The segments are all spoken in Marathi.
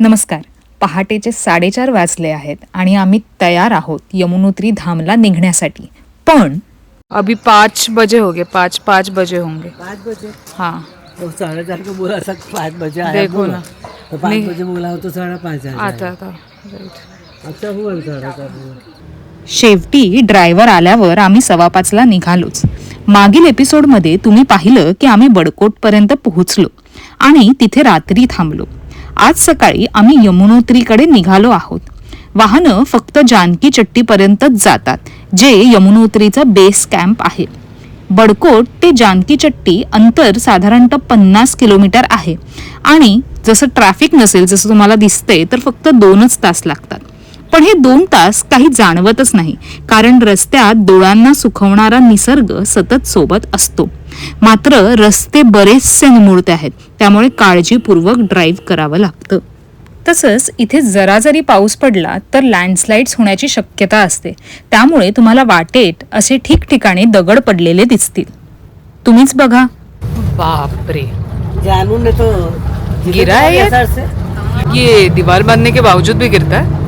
नमस्कार. पहाटेचे साडेचार वाजले आहेत आणि आम्ही तयार आहोत यमुनोत्री धामला निघण्यासाठी. पण अभी पाच बजे हो गए पाच पाच बजे होंगे. पाँच बजे? हाँ. तो साढ़े चार को बोला पाँच बजे आया देखो बोला। ना। तो पाँच नहीं। बजे बोला हो तो साढ़े पाँच आया आता आता. अच्छा हुआ ना साढ़े चार हुआ शेवटी ड्रायव्हर आल्यावर आम्ही सव्वा पाचला निघालोच. मागील एपिसोडमध्ये तुम्ही पाहिलं की आम्ही बडकोटपर्यंत पोहोचलो आणि तिथे रात्री थांबलो. आज सकाळी आम्ही यमुनोत्रीकडे निघालो आहोत. वाहनं फक्त जानकी चट्टीपर्यंतच जातात जे यमुनोत्रीचं बेस कॅम्प आहे. बडकोट ते जानकी चट्टी अंतर साधारणतः पन्नास किलोमीटर आहे. आणि जसं ट्रॅफिक नसेल जसं तुम्हाला दिसतंय तर फक्त दोनच तास लागतात. पण हे दोन तास काही जाणवतच नाही कारण रस्त्यात डोळ्यांना सुखवणारा निसर्ग सतत सोबत असतो. मात्र रस्ते बरेचसे निमुळते आहेत. त्यामुळे काळजीपूर्वक ड्राईव्ह करावं लागतं. तसंच इथे जरा जरी पाऊस पडला तर लँडस्लाइड्स होण्याची शक्यता असते. त्यामुळे तुम्हाला वाटेत असे ठिकठिकाणी दगड पडलेले दिसतील. तुम्हीच बघा. बापरे. जानू ने तो गिरा है ये दीवार बांधने के बावजूद भी गिरता है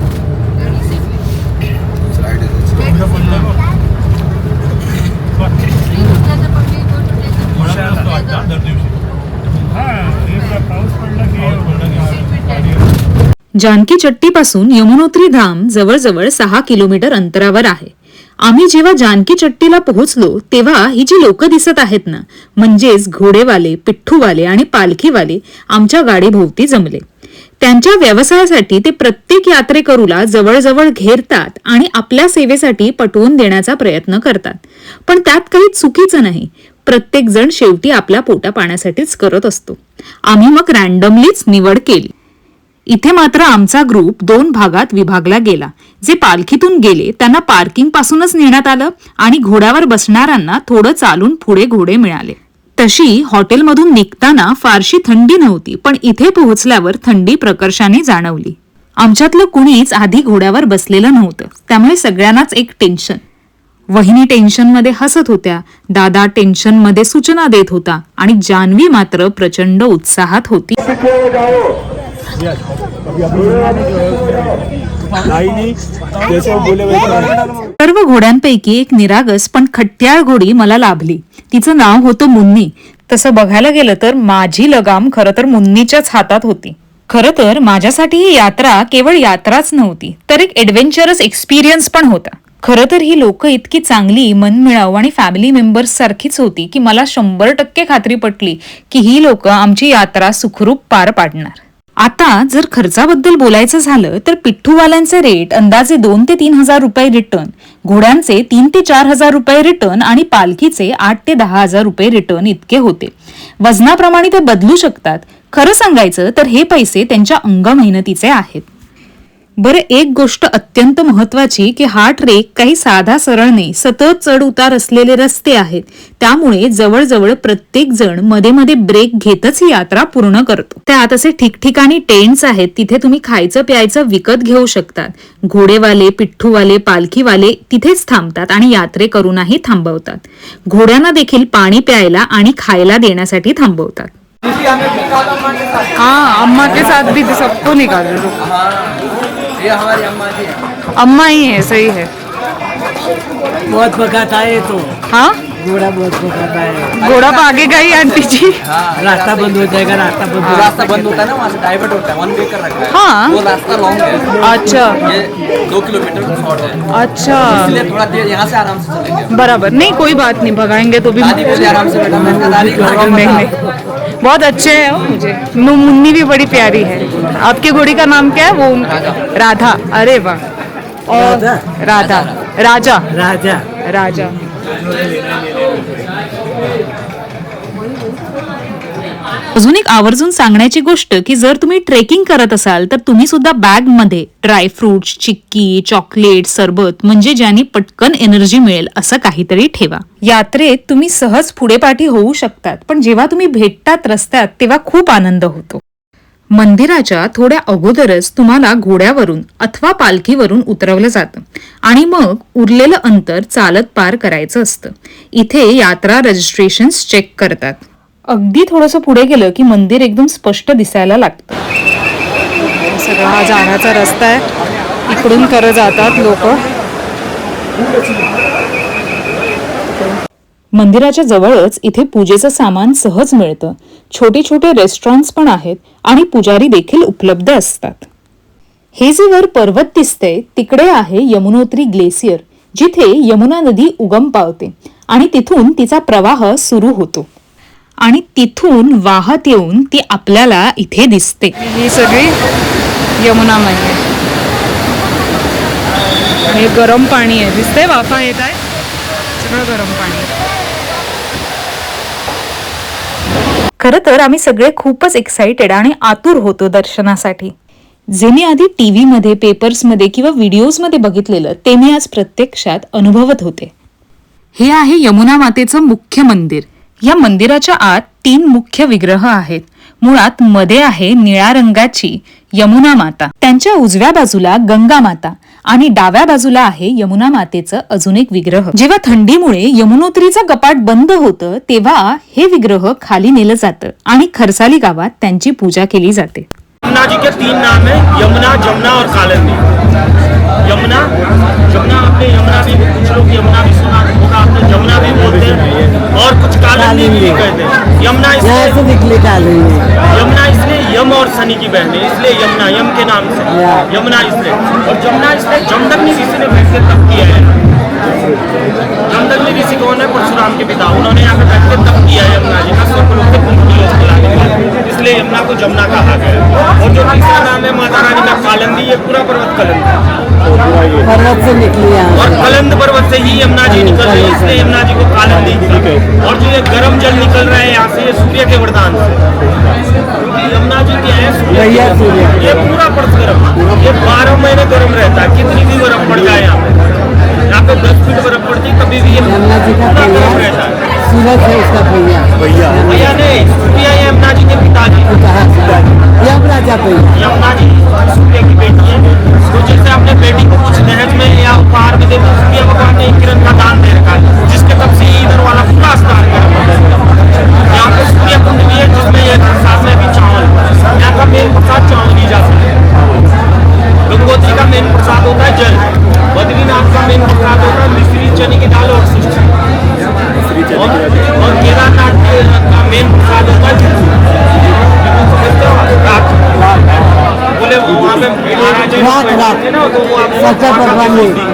जानकी चट्टीपासून यमुनोत्री धाम जवळजवळ सहा किलोमीटर अंतरावर आहे. आम्ही जेव्हा जानकी चट्टीला पोहोचलो तेव्हा ही जी लोक दिसत आहेत ना म्हणजेच घोडेवाले पिठ्ठूवाले आणि पालखीवाले आमच्या गाडीभोवती जमले. त्यांच्या व्यवसायासाठी ते प्रत्येक यात्रेकरूला जवळजवळ घेरतात आणि आपल्या सेवेसाठी पटवून देण्याचा प्रयत्न करतात. पण त्यात काही चुकीचं नाही. प्रत्येक जण शेवटी आपल्या पोटा पाण्यासाठीच करत असतो. आम्ही मग रॅन्डमलीच निवड केली. इथे मात्र आमचा ग्रुप दोन भागात विभागला गेला. जे पालखीतून गेले त्यांना पार्किंग पासूनच नेण्यात आलं आणि घोड्यावर बसणाऱ्यांना थोडं चालून पुढे घोडे मिळाले. तशी हॉटेलमधून निघताना फारशी थंडी नव्हती पण इथे पोहोचल्यावर थंडी प्रकर्षाने जाणवली. आमच्यातलं कुणीच आधी घोड्यावर बसलेलं नव्हतं त्यामुळे सगळ्यांनाच एक टेन्शन वहिनी टेन्शनमध्ये हसत होत्या दादा टेन्शनमध्ये सूचना देत होता आणि जान्हवी मात्र प्रचंड उत्साहात होती. सर्व घोड्यांपैकी एक निरागस पण खट्ट्याळ घोडी मला लाभली. तिचं नाव होतं मुन्नी. तसं बघायला गेलं तर माझी लगाम खरं तर मुन्नीच्याच हातात होती. खरं तर माझ्यासाठी ही यात्रा केवळ यात्राच नव्हती तर एक एडव्हेंचरस एक्सपिरियन्स पण होता. खरं तर ही लोक इतकी चांगली मनमिळाव आणि फॅमिली मेंबर्स सारखीच होती की मला शंभर टक्के खात्री पटली की ही लोक आमची यात्रा सुखरूप पार पाडणार. आता जर खर्चाबद्दल बोलायचं झालं तर पिठ्ठूवाल्यांचे रेट अंदाजे दोन ते तीन हजार रुपये रिटर्न घोड्यांचे तीन ते चार हजार रुपये रिटर्न आणि पालखीचे आठ ते दहा हजार रुपये रिटर्न इतके होते. वजनाप्रमाणे ते बदलू शकतात. खरं सांगायचं तर हे पैसे त्यांच्या अंग मेहनतीचे आहेत. बरं एक गोष्ट अत्यंत महत्वाची की हा ट्रेक काही साधा सरळ नाही सतत चढ उतार असलेले रस्ते आहेत. त्यामुळे जवळजवळ प्रत्येक जणमध्ये मध्ये ब्रेक घेतच ही यात्रा पूर्ण करतो. त्यात असे ठिकठिकाणी टेंट्स आहेत तिथे तुम्ही खायचं प्यायचं विकत घेऊ शकतात. घोडेवाले पिठ्ठूवाले पालखीवाले तिथेच थांबतात आणि यात्रे करूनही थांबवतात. घोड्यांना देखील पाणी प्यायला आणि खायला देण्यासाठी थांबवतात. हाँ अम्मा के साथ भी सबको निकाल ये हमारी अम्मा जी है। अम्मा ही है सही है। बहुत है ये तो। हाँ? घोड़ा बहुत पकाता है। घोड़ा भागेगा ही आंटी जी। रास्ता बंद हो जाएगा रास्ता बंद रास्ता बंद होता है ना वहाँ से डाइवर्ट होता है वन वे कर रखा है। हाँ। वो रास्ता लॉन्ग है। अच्छा। ये दो किलोमीटर शॉर्ट है। अच्छा। इसलिए थोड़ा देर यहाँ से आराम से चलेंगे। बराबर। नहीं कोई बात नहीं भगाएँगे तो भी आराम से बैठा बहुत अच्छे हैं मुझे। नु- मुन्नी भी बड़ी प्यारी है। आपके घोड़ी का नाम क्या है? वो राधा। अरे वाह। और राधा? राधा। राजा। राजा। राजा। अजून एक आवर्जून सांगण्याची गोष्ट की जर तुम्ही ट्रेकिंग करत असाल तर तुम्ही सुद्धा बॅगमध्ये ड्रायफ्रुट्स चिक्की चॉकलेट सरबत म्हणजे ज्याने पटकन एनर्जी मिळेल असं काहीतरी ठेवा. यात्रेत तुम्ही सहज पुढे पाठी होऊ शकतात पण जेव्हा तुम्ही भेटतात रस्त्यात तेव्हा खूप आनंद होतो. मंदिराच्या थोड्या अगोदरच तुम्हाला घोड्यावरून अथवा पालखीवरून उतरवलं जातं आणि मग उरलेलं अंतर चालत पार करायचं असतं. इथे यात्रा रजिस्ट्रेशन चेक करतात. अगदी थोडंसं पुढे गेलं की मंदिर एकदम स्पष्ट दिसायला लागतं. सगळा हा जाण्याचा रस्ता आहे. इकडून खरं जातात लोक. मंदिराच्या जवळच इथे पूजेचं सामान सहज मिळतं. छोटे छोटे रेस्टॉरंट्स पण आहेत आणि पुजारी देखील उपलब्ध असतात. हे जे वर पर्वत दिसतंय तिकडे आहे यमुनोत्री ग्लेसियर जिथे यमुना नदी उगम पावते आणि तिथून तिचा प्रवाह सुरू होतो. आणि तिथून वाहत येऊन ती आपल्याला इथे दिसते. ही सगळी यमुना आहे हे गरम पाणी आहे. दिसतंय? वाफा येत आहे? सगळं गरम पाणी खरं तर आम्ही सगळे खूपच एक्साइटेड आणि आतुर होतो दर्शनासाठी. जे मी आधी टीव्ही मध्ये पेपर्समध्ये किंवा व्हिडिओजमध्ये बघितलेलं ते मी आज प्रत्यक्षात अनुभवत होते. हे आहे यमुना मातेचं मुख्य मंदिर. या मंदिराच्या आत तीन मुख्य विग्रह आहेत. मुळात मध्ये आहे निळ्या रंगाची यमुना माता. त्यांच्या उजव्या बाजूला गंगा माता आणि डाव्या बाजूला आहे यमुना मातेचं अजून एक विग्रह. जेव्हा थंडीमुळे यमुनोत्रीचं कपाट बंद होतं तेव्हा हे विग्रह खाली नेलं जातं आणि खरसाली गावात त्यांची पूजा केली जाते. यमुना जी के तीन नाम है यमुना जमुना और कालंदी। यमुना जमुना आपने यमुना भी कुछ लोग यमुना भी सुना होगा आपने जमुना भी बोलते हैं। और कुछ कालिंदी भी कहते हैं। यमुना इसलिए निकली काली यमुना इसलिए यम और शनि की बहन है इसलिए यमुना यम के नाम से। यमुना इसलिए। और यमुना इसलिए जमदग्नि ऋषि ने बैठ के तप किया है। जमदग्नि ऋषि कौन है? परशुराम के पिता। उन्होंने यहाँ पे बैठ के तप किया है यमुना जी के। से ही यमुना जी निकल रही है इसलिए यमुना जी को कालंदी कहा। और जो ये गर्म जल निकल रहा है यहाँ से ये सूर्य के वरदान से। क्योंकि यमुना जी क्या है सूर्य के- ये पूरा पर्वत गर्म। ये बारह महीने गर्म रहता है कितनी भी बर्फ़ पड़ जाए यहाँ पे। यहाँ पे दस फीट बर्फ़ पड़ती है कभी भी ये यमुना जी का पूरा गर्म रहता है। सूरज है भैया भैया। भैया नहीं सूर्य यमुना जी के पिताजी। कहा चाहते हैं सूर्य की बेटी है। तो जैसे अपने बेटी को कुछ दहेज में या उपहार में देते, सूर्य भगवान ने एक किरण का दान दे रखा है, जिसके तब से इधर वाला पूरा स्थान यहाँ पे सूर्य कुंड भी है, जिसमें ये भी चावल, यहाँ का मेन प्रसाद चावल भी जा सके Ela.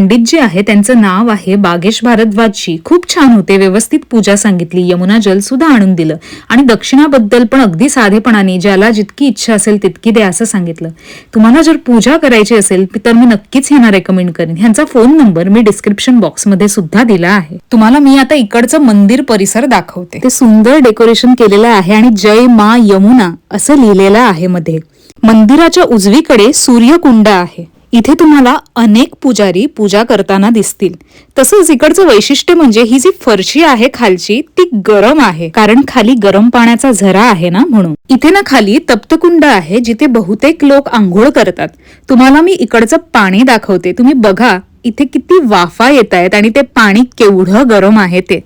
पंडित जे आहे त्यांचं नाव आहे बागेश भारद्वाजजी खूप छान होते व्यवस्थित पूजा सांगितली यमुना जल सुद्धा आणून दिलं. आणि दक्षिणाबद्दल पण अगदी साधेपणाने ज्याला जितकी इच्छा असेल तितकी द्या असं सांगितलं. तुम्हाला जर पूजा करायची असेल तर मी नक्कीच ह्यांना रेकमेंड करेन. ह्यांचा फोन नंबर मी डिस्क्रिप्शन बॉक्समध्ये सुद्धा दिला आहे. तुम्हाला मी आता इकडचं मंदिर परिसर दाखवते. ते सुंदर डेकोरेशन केलेलं आहे आणि जय मा यमुना असं लिहिलेलं आहे मध्ये. मंदिराच्या उजवीकडे सूर्यकुंड आहे. इथे तुम्हाला अनेक पुजारी पूजा करताना दिसतील. तसंच इकडचं वैशिष्ट्य म्हणजे ही जी फरशी आहे खालची ती गरम आहे. कारण खाली गरम पाण्याचा झरा आहे ना म्हणून. इथे ना खाली तप्तकुंड आहे जिथे बहुतेक लोक आंघोळ करतात. तुम्हाला मी इकडचं पाणी दाखवते. तुम्ही बघा इथे किती वाफा येत आहेत आणि ते पाणी केवढं गरम आहे ते.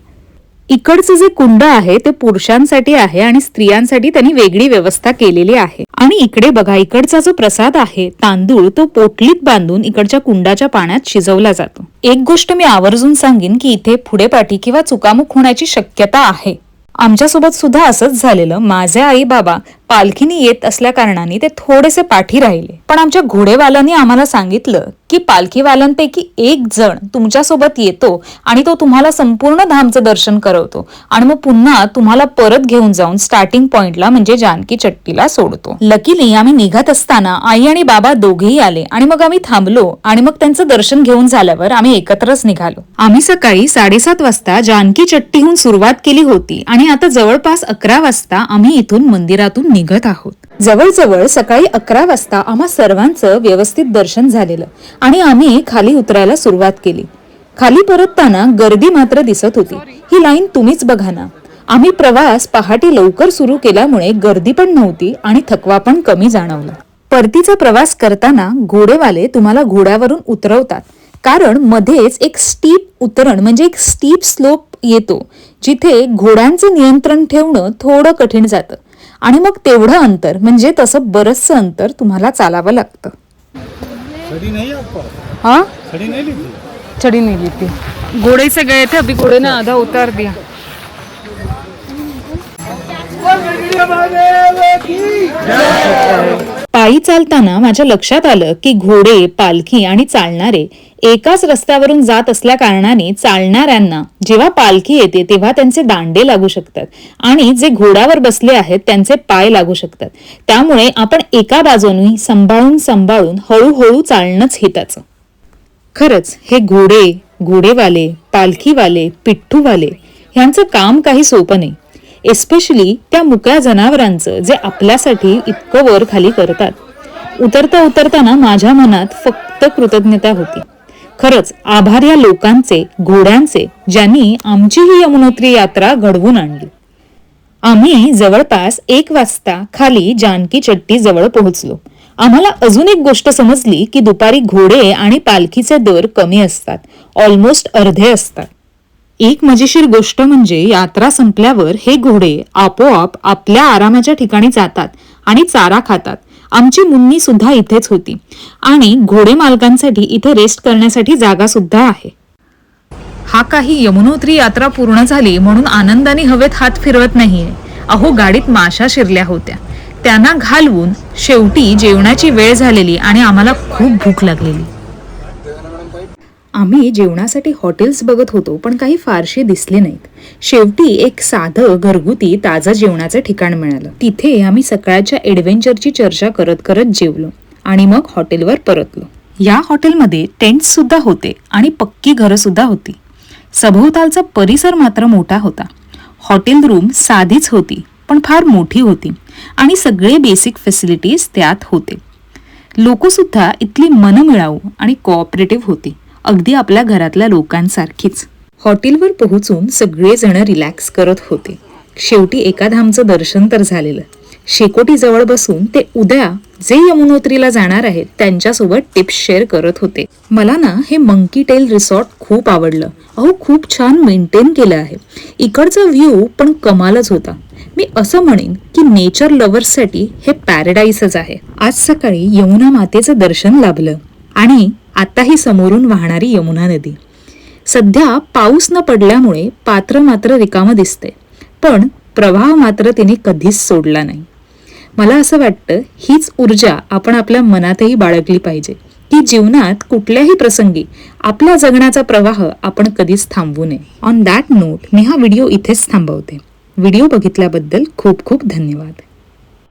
इकडचं जे कुंड आहे ते पुरुषांसाठी आहे आणि स्त्रियांसाठी त्यांनी वेगळी व्यवस्था केलेली आहे. आणि इकडे बघा इकडचा जो प्रसाद आहे तांदूळ तो पोटलीत बांधून इकडच्या कुंडाच्या पाण्यात शिजवला जातो. एक गोष्ट मी आवर्जून सांगेन की इथे पुढे पाठी किंवा चुकामुक होण्याची शक्यता आहे. आमच्यासोबत सुद्धा असंच झालेलं. माझे आई बाबा पालखीने येत असल्या कारणाने ते थोडेसे पाठी राहिले. पण आमच्या घोडेवालांनी आम्हाला सांगितलं की पालखीवाल्यांपैकी एक जण तुमच्यासोबत येतो आणि तो तुम्हाला संपूर्ण धामचं दर्शन करवतो आणि मग पुन्हा तुम्हाला परत घेऊन जाऊन स्टार्टिंग पॉइंटला म्हणजे जानकी चट्टीला सोडतो. लकीली आम्ही निघत असताना आई आणि बाबा दोघेही आले आणि मग आम्ही थांबलो आणि मग त्यांचं दर्शन घेऊन झाल्यावर आम्ही एकत्रच निघालो. आम्ही सकाळी साडेसात वाजता जानकी चट्टीहून सुरुवात केली होती आणि आता जवळपास अकरा वाजता आम्ही इथून मंदिरातून निघत आहोत. जवळजवळ सकाळी अकरा वाजता आम्हा सर्वांचं व्यवस्थित दर्शन झालेलं आणि आम्ही खाली उतरायला सुरुवात केली. खाली परतताना गर्दी मात्र दिसत होती. ही लाईन तुम्हीच बघा ना. आम्ही प्रवास पहाटे लवकर सुरू केल्यामुळे गर्दी पण नव्हती आणि थकवा पण कमी जाणवला. परतीचा प्रवास करताना घोडेवाले तुम्हाला घोड्यावरून उतरवतात. कारण मध्येच एक स्टीप उतरण म्हणजे एक स्टीप स्लोप येतो जिथे घोड्यांचं नियंत्रण ठेवणं थोडं कठीण जातं. आणि मग तेवढं अंतर म्हणजे तसं बरंचसं अंतर तुम्हाला चालावं लागतं. हाँ? चढ़ी नहीं ली थी घोड़े से गए थे अभी घोड़े ने आधा उतार दिया. पायी चालताना माझ्या लक्षात आलं की घोडे पालखी आणि चालणारे एकाच रस्त्यावरून जात असल्या कारणाने चालणाऱ्यांना जेव्हा पालखी येते तेव्हा त्यांचे दांडे लागू शकतात आणि जे घोड्यावर बसले आहेत त्यांचे पाय लागू शकतात. त्यामुळे आपण एका बाजूनी सांभाळून सांभाळून हळूहळू चालणंच हिताचं. खरंच हे घोडे घोडेवाले पालखीवाले पिठ्ठूवाले ह्यांचं काम काही सोपं नाही. एस्पेशली त्या मुक्या जनावरांचं जे आपल्यासाठी इतकं वर खाली करतात. उतरता उतरताना माझ्या मनात फक्त कृतज्ञता होती. खरंच आभार या लोकांचे घोड्यांचे ज्यांनी आमची ही यमुनोत्री यात्रा घडवून आणली. आम्ही जवळपास एक वाजता खाली जानकी चट्टी जवळ पोहोचलो. आम्हाला अजून एक गोष्ट समजली की दुपारी घोडे आणि पालखीचे दर कमी असतात. ऑलमोस्ट अर्धे असतात. एक मजेशीर गोष्ट म्हणजे यात्रा संपल्यावर हे घोडे आपोआप आपल्या आरामाच्या ठिकाणी जातात आणि चारा खातात. आमची मुन्नी सुद्धा इथेच होती. आणि घोडे मालकांसाठी इथे रेस्ट करण्यासाठी जागा सुद्धा आहे. हा काही यमुनोत्री यात्रा पूर्ण झाली म्हणून आनंदाने हवेत हात फिरवत नाहीये. अहो गाडीत माशा शिरल्या होत्या. त्यांना घालवून शेवटी जेवणाची वेळ झालेली आणि आम्हाला खूप भूक लागलेली. आम्ही जेवणासाठी हॉटेल्स बघत होतो पण काही फारसे दिसले नाहीत. शेवटी एक साधं घरगुती ताजं जेवणाचं ठिकाण मिळालं. तिथे आम्ही सकाळच्या ॲडव्हेंचरची चर्चा करत करत जेवलो आणि मग हॉटेलवर परतलो. या हॉटेलमध्ये टेंट्ससुद्धा होते आणि पक्की घरं सुद्धा होती. सभोवतालचा परिसर मात्र मोठा होता. हॉटेल रूम साधीच होती पण फार मोठी होती आणि सगळे बेसिक फॅसिलिटीज त्यात होते. लोकसुद्धा इथली मनमिळाऊ आणि कोऑपरेटिव्ह होती. अगदी आपल्या घरातल्या लोकांसारखीच. हॉटेलवर पोहोचून सगळेजण रिलॅक्स करत होते. शेवटी एका धामचं दर्शन तर झालेलं. शेकोटी जवळ बसून ते उद्या जे यमुनोत्रीला जाणार आहेत त्यांच्यासोबत टिप्स शेअर करत होते. मला ना हे मंकी टेल रिसॉर्ट खूप आवडलं. अहो खूप छान मेंटेन केलं आहे. इकडचा व्ह्यू पण कमालच होता. मी असं म्हणेन की नेचर लव्हर्ससाठी हे पॅराडाईसच आहे. आज सकाळी यमुना मातेचं दर्शन लाभलं. आणि आताही समोरून वाहणारी यमुना नदी. सध्या पाऊस न पडल्यामुळे पात्र मात्र रिकामं दिसते पण प्रवाह मात्र तिने कधीच सोडला नाही. मला असं वाटतं हीच ऊर्जा आपण आपल्या मनातही बाळगली पाहिजे की जीवनात कुठल्याही प्रसंगी आपल्या जगण्याचा प्रवाह आपण कधीच थांबवू नये. ऑन दॅट नोट मी हा व्हिडिओ इथेच थांबवते. व्हिडिओ बघितल्याबद्दल खूप खूप धन्यवाद.